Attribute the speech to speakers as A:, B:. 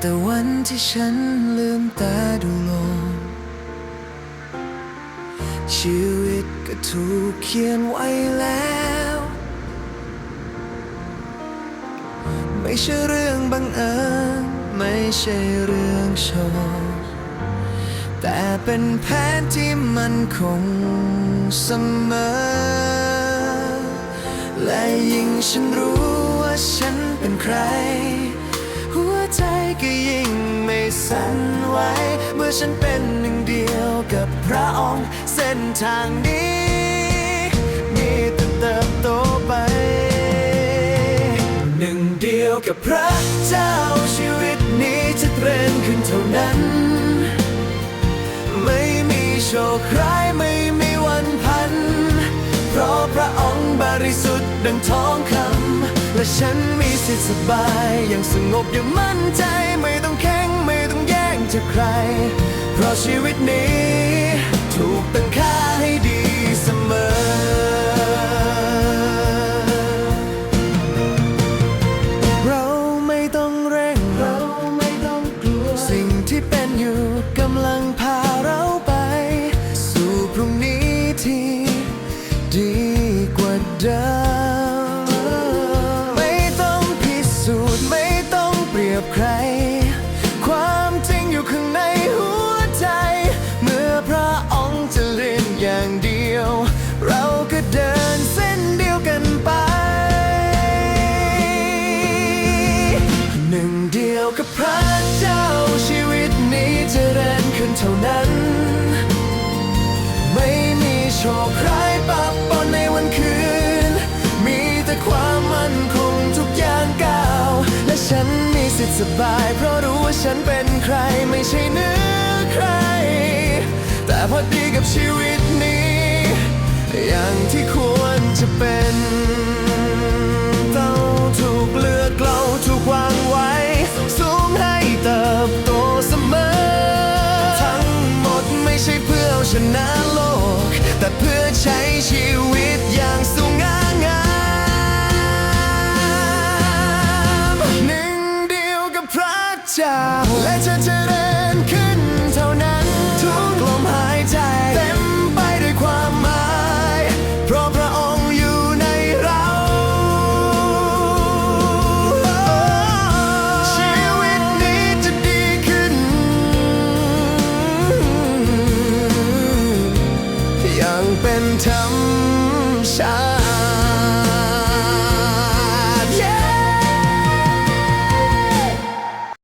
A: แต่วันที่ฉันลืมตาดูโลกชีวิตก็ถูกเขียนไว้แล้ว ไม่ใช่เรื่องบังเอิญไม่ใช่เรื่องโชคแต่เป็นแผนที่มันคงเสมอ และยิ่งฉันรู้ว่าฉันเป็นใคร สั่นไหวเมื่อฉันเป็นหนึ่งเดียวกับพระองค์เส้นทางนี้ มีแต่เติบโตไป หนึ่งเดียวกับพระเจ้าชีวิตนี้จะเตรนขึ้นเท่านั้น ไม่มีโชคร้ายไม่มีวันพัน เพราะพระองค์บริสุทธิ์ดังทองคำและฉันมีสิทธิสบายอย่างสงบอย่างมั่นใจไม่ต้องแข่ จากใคร เพราะชีวิตนี้ถูกตั้ง เท่านั้น ไม่มีโชคร้ายปะปนในวันคืน มีแต่ความมั่นคงทุกอย่างก้าว และฉันมีสิทธิ์สบาย เพราะรู้ว่าฉันเป็นใครไม่ใช่เนื้อใคร แต่พอดีกับชีวิตนี้ อย่างที่ควรจะเป็น ชนะโลก แต่เพื่อใช้ชีวิตอย่างสูงงางามหนึ่งเดียวกับพระเจ้าและจะ อย่